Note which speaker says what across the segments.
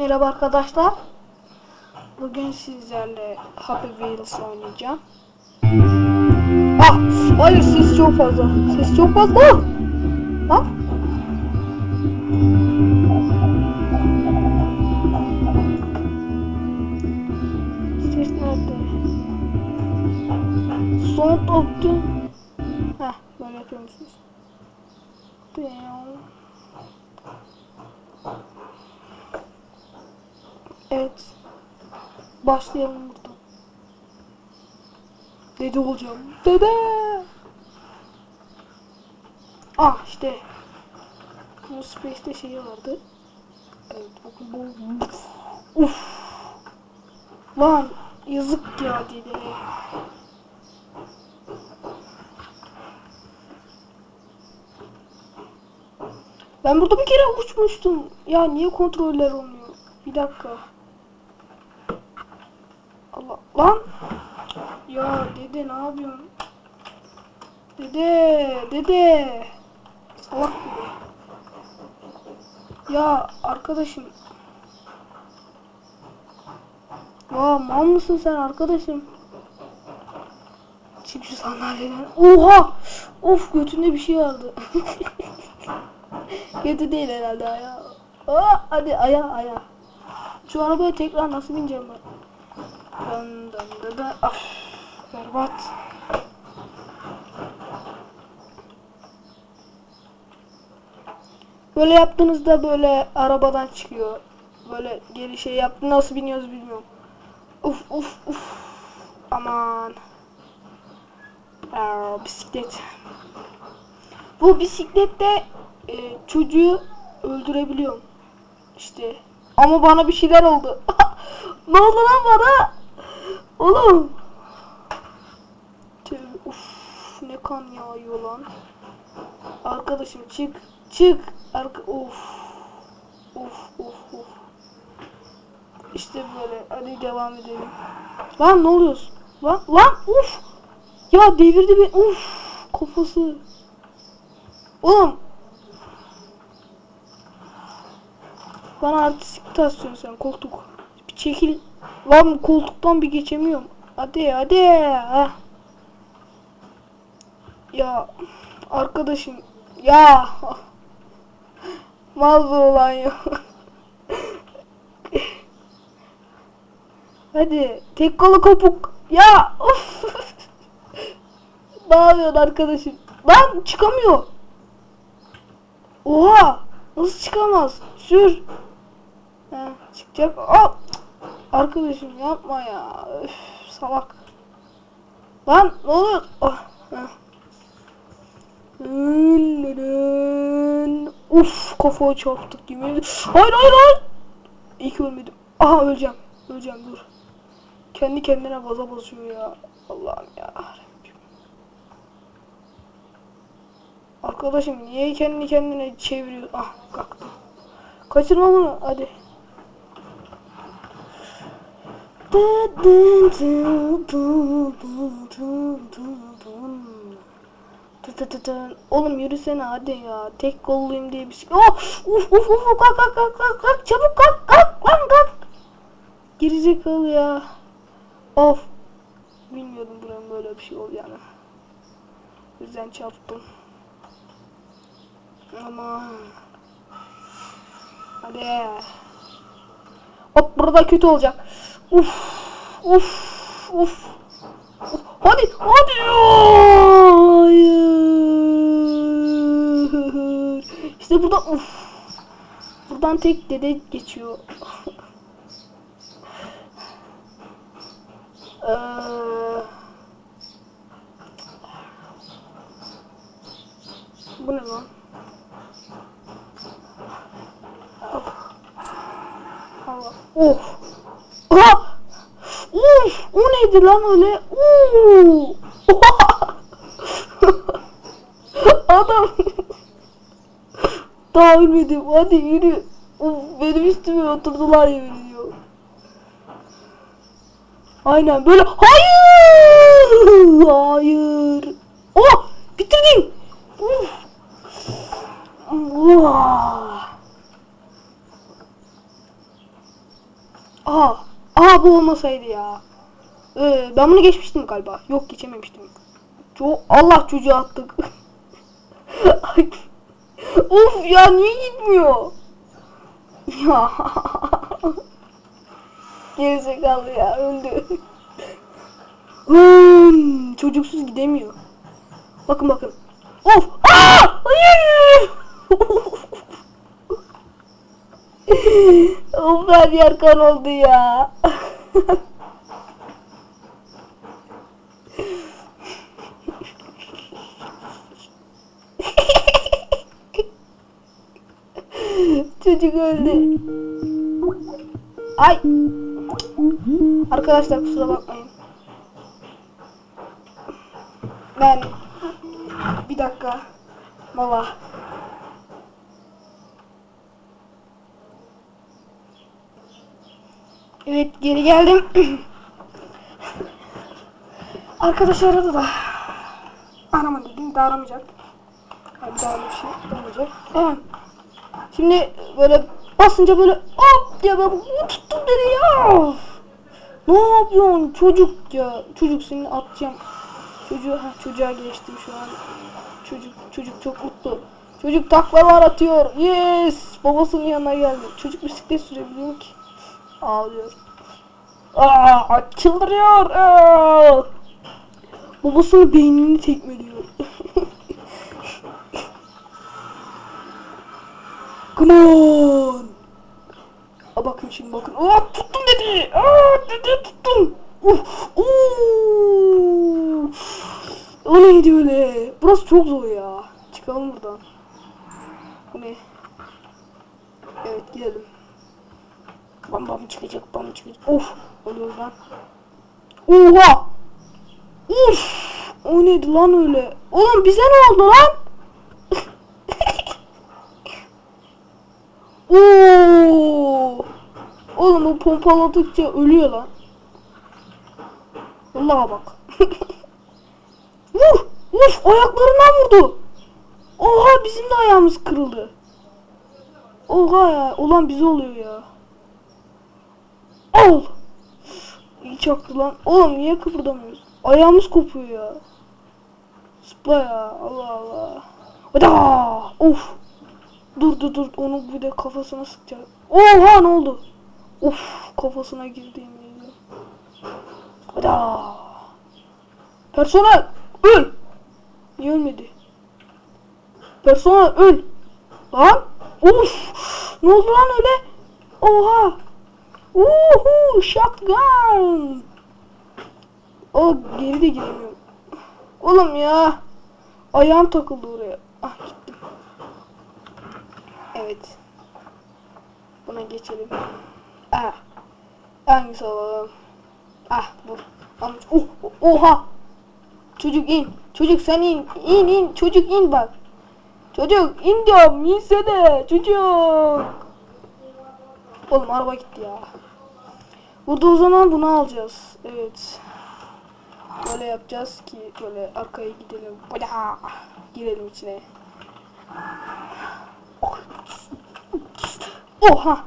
Speaker 1: Merhaba arkadaşlar. Bugün sizlerle Happy Wheels oynayacağım. Ah! Hayır ses çok fazla. Ses çok fazla. Lan! Ses nerede? Son toptu. Heh, böyle yapıyor musunuz? Damn. Evet. Başlayalım buradan. Dede olacağım. Dede. Ah işte. Bu Space'te şeyi vardı. Evet. bakın bu. Uf. Lan yazık ya dede. Ben burada bir kere uçmuştum. Ya niye kontroller olmuyor? Bir dakika. Lan. Ya dede ne yapıyorsun? Dede, dede. Salak dede. Ya arkadaşım. Ya mal mısın sen arkadaşım? Çık şu sandalyeden. Oha! Of götünde bir şey vardı. Götü değil herhalde ayağı. Aa, hadi ayağı ayağı. Şu arabaya tekrar nasıl bineceğim ben? Dön dön dön dön. Af, berbat. Böyle yaptığınızda böyle arabadan çıkıyor. Böyle geri şey yaptı nasıl biniyoruz bilmiyorum. Uf uf uf. Aman. Aa, bisiklet. Bu bisiklette e, çocuğu öldürebiliyorum. İşte. Ama bana bir şeyler oldu. ne oldu lan bana? Oğlum. Uf, ne kan yağıyor lan. Arkadaşım çık. Çık. Arka of. Of of of. İşte böyle. Hadi devam edelim. Lan ne oluyorsun? Lan lan uf. Ya devirdi beni. Uf. Kafası. Oğlum. Bana artistik tasıyorsun sen koltuk. Bir çekil. Lan koltuktan bir geçemiyorum. Hadi hadi. Ya arkadaşım ya mal olan ya. Hadi tek kolu kopuk. Ya of. ne yapıyorsun arkadaşım? Lan çıkamıyor. Oha! Nasıl çıkamaz? Sür. Heh, çıkacak. Al. Arkadaşım yapma ya. Üf, salak. Lan ne oluyor? Oh. Uf kafaya çarptık yemin. Hayır hayır hayır. İyi ki ölmedim. Aha öleceğim. Öleceğim dur. Kendi kendine baza basıyor ya. Allah'ım ya. Arkadaşım niye kendi kendine çeviriyor? Ah kalktı. Kaçırma bunu hadi. Oğlum yürüsene hadi ya. Tek kolluyum diye bir şey. Oh! Uf uf uf kalk kalk kalk kalk kalk çabuk kalk kalk lan kalk. Gerizekalı ya. Of. Bilmiyordum buranın böyle bir şey olacağını. O yüzden çarptım. Aman. Hadi. Hop burada kötü olacak. Uf. Uf. Uf. Hadi. Hadi. Hayır. İşte burada uf. Buradan tek dede geçiyor. Eee Bu ne lan? Allah. Of. Oha! Uf! O neydi lan öyle? Oo! Adam. Daha ölmedim. Hadi yürü. Uf, benim üstüme oturdular yemin ediyorum. Aynen böyle. Hayır. Oh! Bitirdin. Uf. Vah! Aha. Bu olmasaydı ya. Ee, ben bunu geçmiştim galiba. Yok geçememiştim. Çok Allah çocuğu attık. Of ya niye gitmiyor? Ya. Gerizekalı ya öldü. Hmm, çocuksuz gidemiyor. Bakın bakın. Of! Aa! Hayır! of her yer kan oldu ya. Çocuk öldü. Ay. Arkadaşlar kusura bakmayın. Ben bir dakika. Baba. Evet geri geldim. Arkadaş aradı da. Arama dedim de aramayacak. Yani daha bir şey olmayacak. Evet. Şimdi böyle basınca böyle hop diye böyle "Bu tuttum dedi ya. Ne yapıyorsun çocuk ya? Çocuk seni atacağım. Çocuğu, ha, çocuğa geçtim şu an. Çocuk çocuk çok mutlu. Çocuk taklalar atıyor. Yes! Babasının yanına geldi. Çocuk bisiklet sürebiliyor ki. Ağlıyor. Aa, çıldırıyor. Aa! Babasının beynini tekmeliyor. Come on. Aa, bakın şimdi bakın. Aa, tuttum dedi. Aa, dedi tuttum. Uf, uuu. O neydi öyle? Burası çok zor ya. Çıkalım buradan. Bu ne? Evet gidelim. Bam bam çıkacak bam çıkacak. Of. Oluyor lan. Oha. Uf. O neydi lan öyle? Oğlum bize ne oldu lan? Oo! Oğlum o pompaladıkça ölüyor lan. Vallahi bak. Vur! Vur! Ayaklarından vurdu. Oha bizim de ayağımız kırıldı. Oha ya. Ulan bize oluyor ya. Al! Çaktı lan. Oğlum niye kıpırdamıyoruz? Ayağımız kopuyor ya. Zıpla ya. Allah Allah. Hadi! Of! Dur dur dur onu bir de kafasına sıkacak. Oha ne oldu? Of kafasına girdi yemin ediyorum. Hadi. Personel öl. Niye ölmedi? Personel öl. Lan. Uf. Ne oldu lan öyle? Oha. Uhu shotgun. O geri de giremiyorum. Oğlum ya. Ayağım takıldı oraya. Ah gittim. Evet. Buna geçelim. Ah. Hangisi alalım? Ah bu. Oh, oha. Çocuk in. Çocuk sen in. İn in. Çocuk in bak. Çocuk in diyorum. İnsene. Çocuk. Oğlum araba gitti ya. Burada o zaman bunu alacağız. Evet. Böyle yapacağız ki böyle arkaya gidelim. Bada! Girelim içine. Oha!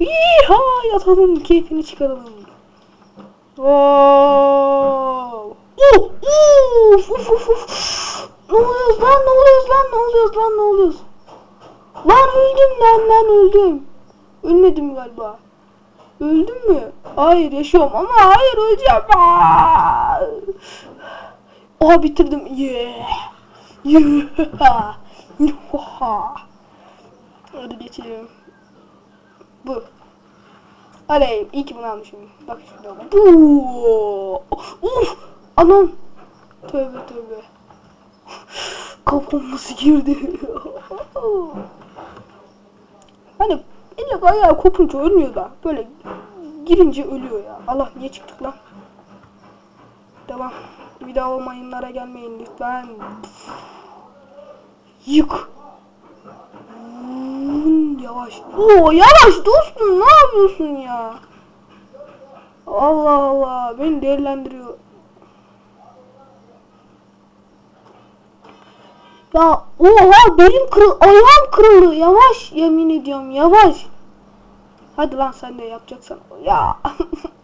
Speaker 1: Yiha! Yatalım, keyfini çıkaralım. Wow! Uh! Uf! Uf! Uf! Uf! Ne oluyoruz lan? Ne oluyoruz lan? Ne oluyoruz lan? Ne oluyoruz? Lan öldüm lan ben öldüm. Ölmedim galiba. Öldüm mü? Hayır yaşıyorum ama hayır öleceğim. Aa! Bitirdim. Yeah. Yeah. Yeah. Hadi geçelim. Bu. Aley, iyi ki bunu almışım. Bak şurada. Bu. Uf. Anam. Tövbe tövbe. Kafam nasıl girdi? hani elle ayağı kopunca ölmüyor da böyle girince ölüyor ya. Allah niye çıktık lan? Devam. Bir daha o gelmeyin lütfen. Yık. Hmm, yavaş. Oo yavaş dostum ne yapıyorsun ya? Allah Allah beni değerlendiriyor. Ya oha benim kırıl ayağım kırıldı yavaş yemin ediyorum yavaş. Hadi lan sen de yapacaksan. Ya.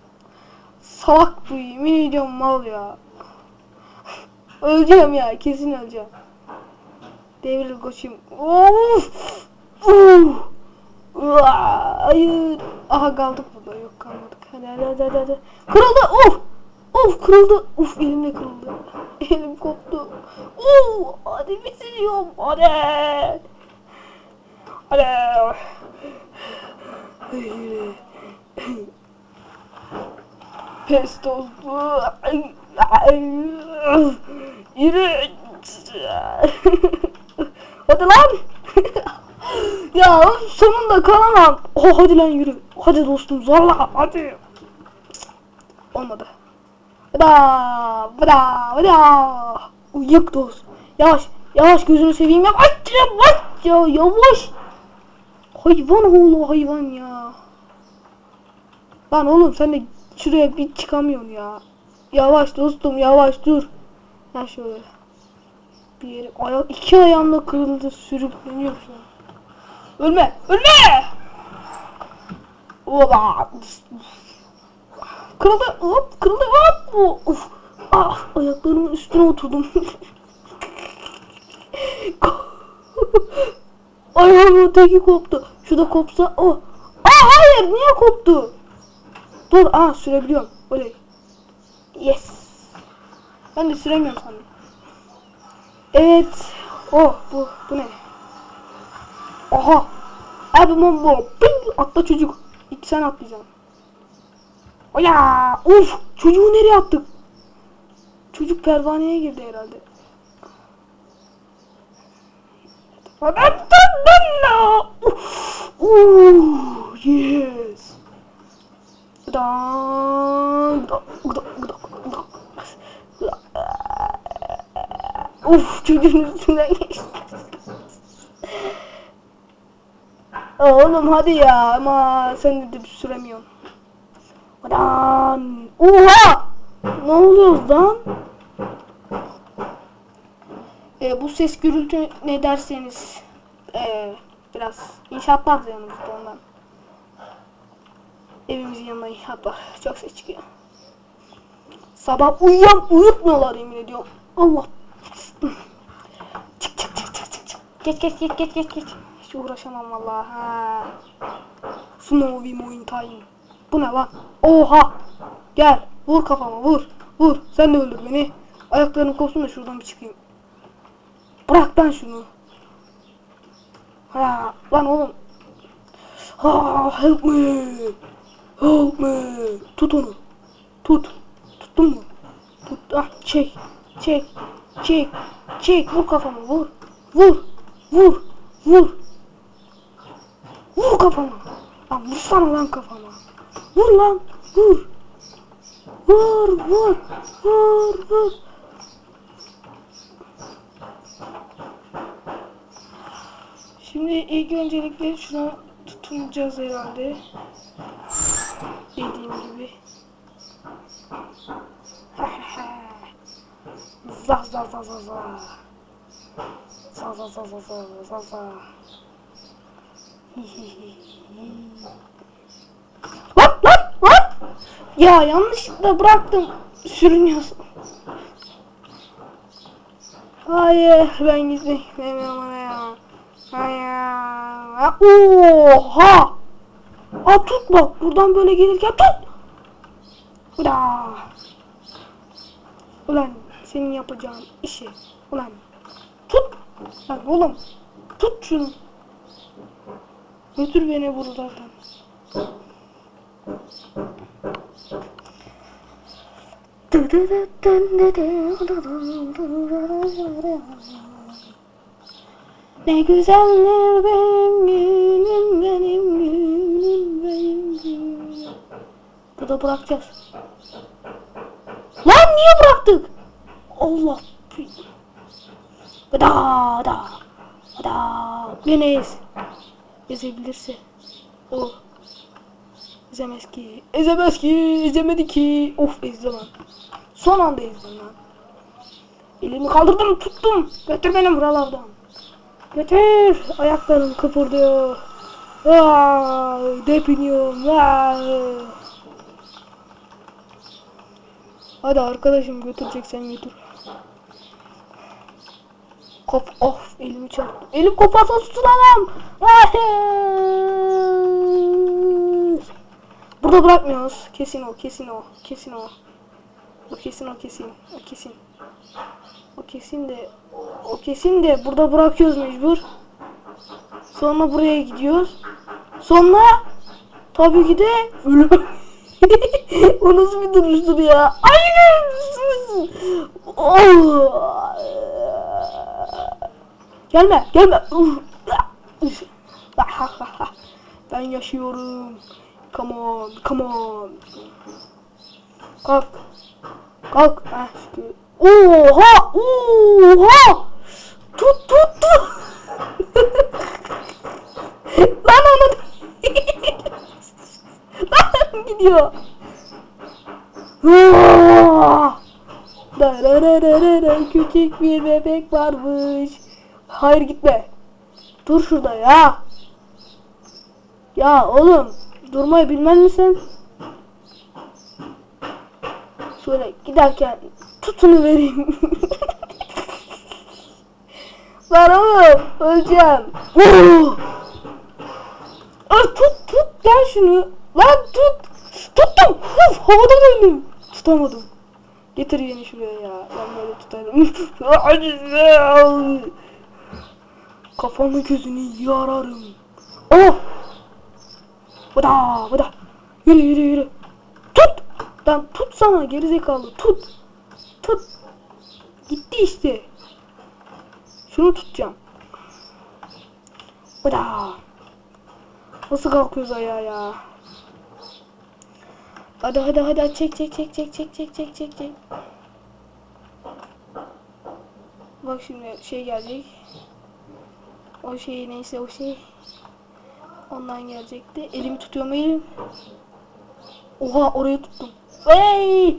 Speaker 1: Salak bu yemin ediyorum mal ya. öleceğim ya kesin öleceğim. Devril koçum. Of. Uf. Hayır. Aha kaldık burada. Yok kalmadık. Hadi hadi hadi. hadi. Kırıldı. Of. Of kırıldı. Uf elim de kırıldı. Elim koptu. Uf. Hadi bitiriyorum. Hadi. Hadi. Pes tostu. Yürü. Hadi lan. ya sonunda kalamam. Oh, hadi lan yürü. Hadi dostum zorla. Hadi. Olmadı. Vada. Vada. Vada. Uyuk dost. Yavaş. Yavaş gözünü seveyim. Yavaş. Yavaş. Ya yavaş. Hayvan oğlu hayvan ya. Lan oğlum sen de şuraya bir çıkamıyorsun ya. Yavaş dostum yavaş dur. Ha şöyle. Bir yere ayak iki ayağımla kırıldı sürükleniyor. Ölme ölme. Oba. Kırıldı hop kırıldı hop. Uf. Ah ayaklarımın üstüne oturdum. Ayağımın teki koptu. Şu da kopsa. Oh. Aa hayır niye koptu? Dur aa sürebiliyorum. Oley. Yes. Ben de süremiyorum sandım. Evet. Oh bu bu ne? Aha. Abi bombo. Ping atla çocuk. İlk sen atlayacaksın. Oya. Uf. Çocuğu nereye attık? Çocuk pervaneye girdi herhalde. Ooh, yes. Gıdan. Gıdan. Uf çocuğun üstünden geçti. Oğlum hadi ya ama sen de süremiyorsun. Gıdan. Oha! Ne oluyor lan? E, bu ses gürültü ne derseniz e, biraz inşaat var yanımızda ondan. Evimizin yanında inşaat var. Çok ses çıkıyor. Sabah uyuyan uyutmuyorlar yemin ediyorum. Allah. Çık çık çık çık çık çık. Geç geç geç geç geç geç. Hiç uğraşamam vallahi ha. Snowy Moon Time. Bu ne lan? Oha. Gel. Vur kafama vur. Vur. Sen de öldür beni. Ayaklarım kopsun da şuradan bir çıkayım. Bırak lan şunu. Ha, lan oğlum. Ha, help me. Help me. Tut onu. Tut. Tuttun mu? Tut. Ah, çek. Çek. Çek. Çek. Vur kafama. Vur. Vur. Vur. Vur. Vur kafama. Lan vursana lan kafama. Vur lan. Vur. Vur. Vur. Vur. Vur. Şimdi ilk öncelikle şuna tutunacağız herhalde. Dediğim gibi. za za za za za. Za za za za za za za. Lan lan! Ya yanlışlıkla bıraktım. Sürünüyorsun. Hayır ben gitmek istemiyorum ona ya. Hayır. Oha! Aa tut bak buradan böyle gelirken tut. Ula. Ulan senin yapacağın işi. Ulan tut. Lan oğlum tut şunu. Götür beni buradan. Ne güzeller benim gülüm benim gülüm benim gülüm. Burada bırakacağız. Lan niye bıraktık? Allah. Gıda da. Gıda. Gene ez. Ezebilirse. O. Ezemez ki. Ezemez ki. Ezemedi ki. Of ezdi lan. Son anda ezdim lan. Elimi kaldırdım tuttum. Götür beni buralardan. Götür. Ayaklarım kıpırdıyor. Aa, depiniyorum. Hadi arkadaşım götüreceksen götür. Kop of elimi çarptı. Elim koparsa tutunamam. Hayır. Burada bırakmıyoruz. Kesin o, kesin o, kesin o. O kesin o kesin. O kesin. O kesin de o kesin de burada bırakıyoruz mecbur. Sonra buraya gidiyoruz. Sonra tabii ki de ölüm. o nasıl bir duruştur ya? Aynen. Oh. Gelme, gelme. Ben yaşıyorum. Come on, come on. Kalk. Kalk. Ah. Oha! Oha! Tut tut tut. Lan onu. Lan gidiyor. Darararara, Küçük bir bebek varmış. Hayır gitme. Dur şurada ya. Ya oğlum durmayı bilmez misin? Şöyle giderken tutunu vereyim. Lan oğlum öleceğim. Ay tut tut gel şunu. Lan tut. Tuttum. Uf havada döndüm. Tutamadım. Getir yeni şuraya ya. Ben böyle tutarım. Kafamı gözünü yararım. Oh! Vada vada. Yürü yürü yürü. Tut. Lan tut sana gerizekalı tut. Tut. Gitti işte. Şunu tutacağım. Vada. Nasıl kalkıyoruz ayağa ya? Hadi hadi hadi çek çek çek çek çek çek çek çek çek. Bak şimdi şey gelecek. O şey neyse o şey. Ondan gelecekti. Elimi tutuyor mu elim? Oha orayı tuttum. Hey!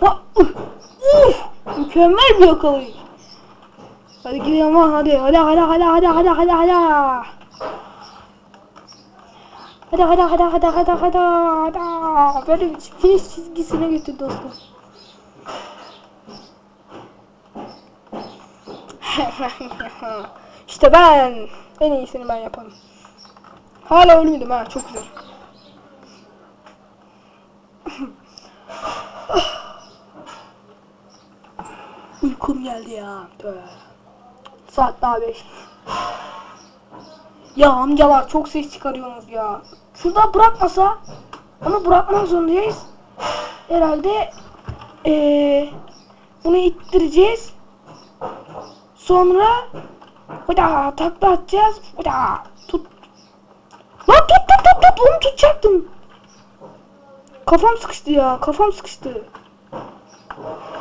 Speaker 1: Ha, uf! Mükemmel bir yakalayış. Hadi gidelim ha hadi hadi hadi hadi hadi hadi hadi hadi. Hadi hadi hadi hadi hadi hadi hadi. Böyle finish çizgisine götür dostum. işte ben en iyisini ben yaparım. Hala ölmedim ha çok güzel. Uykum geldi ya. Tövbe. Saat daha 5. Ya amcalar çok ses çıkarıyorsunuz ya. Şurada bırakmasa ama bırakmak zorundayız. Herhalde ee, bunu ittireceğiz. Sonra Hıda takla atacağız. Tut. Lan tut tut tut tut onu tutacaktım. Kafam sıkıştı ya kafam sıkıştı.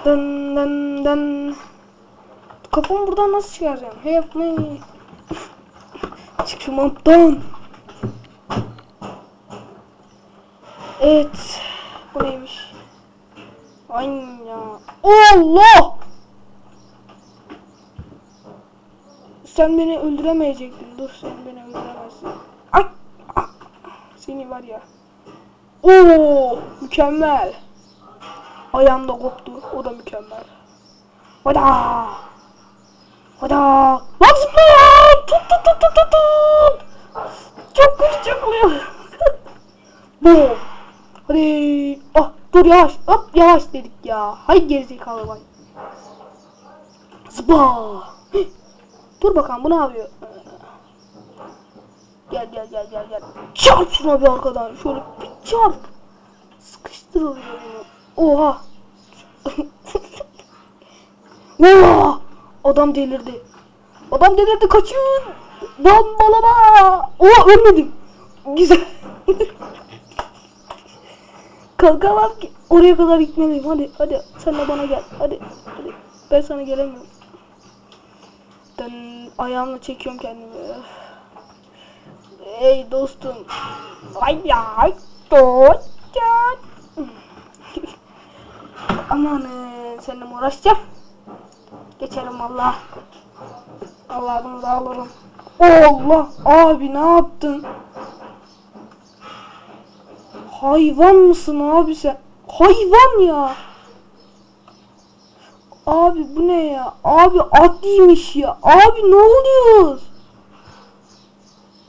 Speaker 1: Dın dın dın. Kafamı buradan nasıl çıkaracağım? Help me. Çık şu monttan. Evet. Bu neymiş? Aynen ya. Allah! Sen beni öldüremeyecektin. Dur sen beni öldüremezsin. Seni var ya. Oo! Mükemmel. Ayağım da koptu. O da mükemmel. Hada! Hada! Lan zıpla ya! Tut tut tut tut tut tut! Çok kötü çakılıyor. Bu. Hadi. Ah dur yavaş. Hop yavaş dedik ya. Hay gerizekalı. Zıpla. Hih. Dur bakalım bu ne yapıyor? Gel gel gel gel gel. Çarp şuna bir arkadan. Şöyle bir çarp. Sıkıştır oraya bunu. Oha. Oha. Adam delirdi. Adam delirdi kaçın. Bombalama. Oha ölmedim. Güzel. Kalkamam ki. Oraya kadar gitmeliyim. Hadi hadi sen de bana gel. Hadi hadi. Ben sana gelemiyorum. Ben ayağımla çekiyorum kendimi. Ey dostum. Ay ya. Ay dostum. Aman ee, seninle mi uğraşacağım? Geçerim Allah. Allah'ını da alırım. Allah abi ne yaptın? Hayvan mısın abi sen? Hayvan ya. Abi bu ne ya? Abi at değilmiş ya. Abi ne oluyor?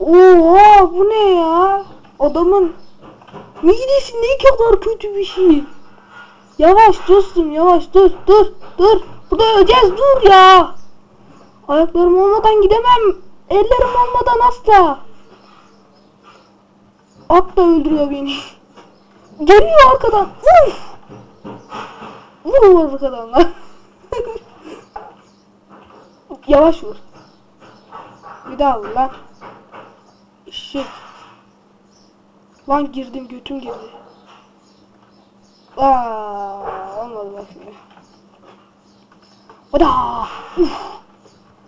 Speaker 1: Oha bu ne ya? Adamın midesi ne kadar kötü bir şey. Yavaş dostum yavaş dur dur dur. Burada öleceğiz dur ya. Ayaklarım olmadan gidemem. Ellerim olmadan asla. At da öldürüyor beni. Geliyor arkadan. Vur. Vur arkadan lan. Yavaş vur. Bir daha vur lan. Shit. Lan girdim götüm girdi. Aa, olmadı bak şimdi. Hada. Uf.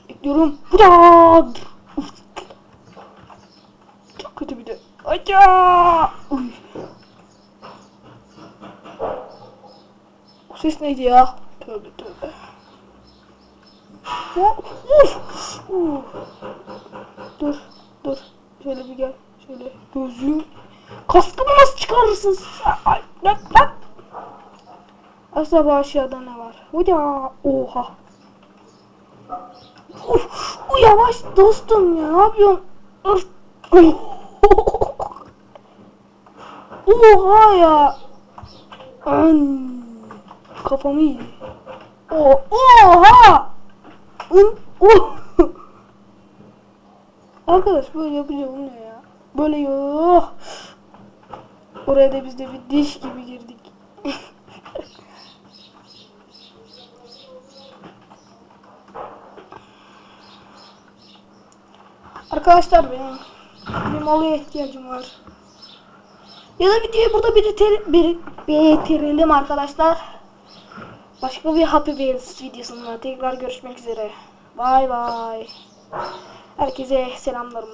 Speaker 1: Bekliyorum. Hada. Uf. Çok kötü bir de. Aca. Uy. O ses neydi ya? Tövbe tövbe. Uf. Uf. Uf. Dur. Dur. Şöyle bir gel. Şöyle. Gözlüğüm. Kaskımı nasıl çıkarırsın? Ay, lan, lan. Acaba aşağıda ne var? Huda. Oha. Uf, bu yavaş dostum ya. Ne yapıyorsun? Öf. Oha ya. An. Kafamı yedi. O, oha. Ün, oh. Arkadaş böyle yapınca bu ne ya? Böyle yok. Oraya da biz de bir diş gibi girdik. Arkadaşlar benim bir molaya ihtiyacım var. Ya da videoyu burada bitir, bir, bitirelim arkadaşlar. Başka bir Happy Wheels videosunda tekrar görüşmek üzere. Bay bay. Herkese selamlarım.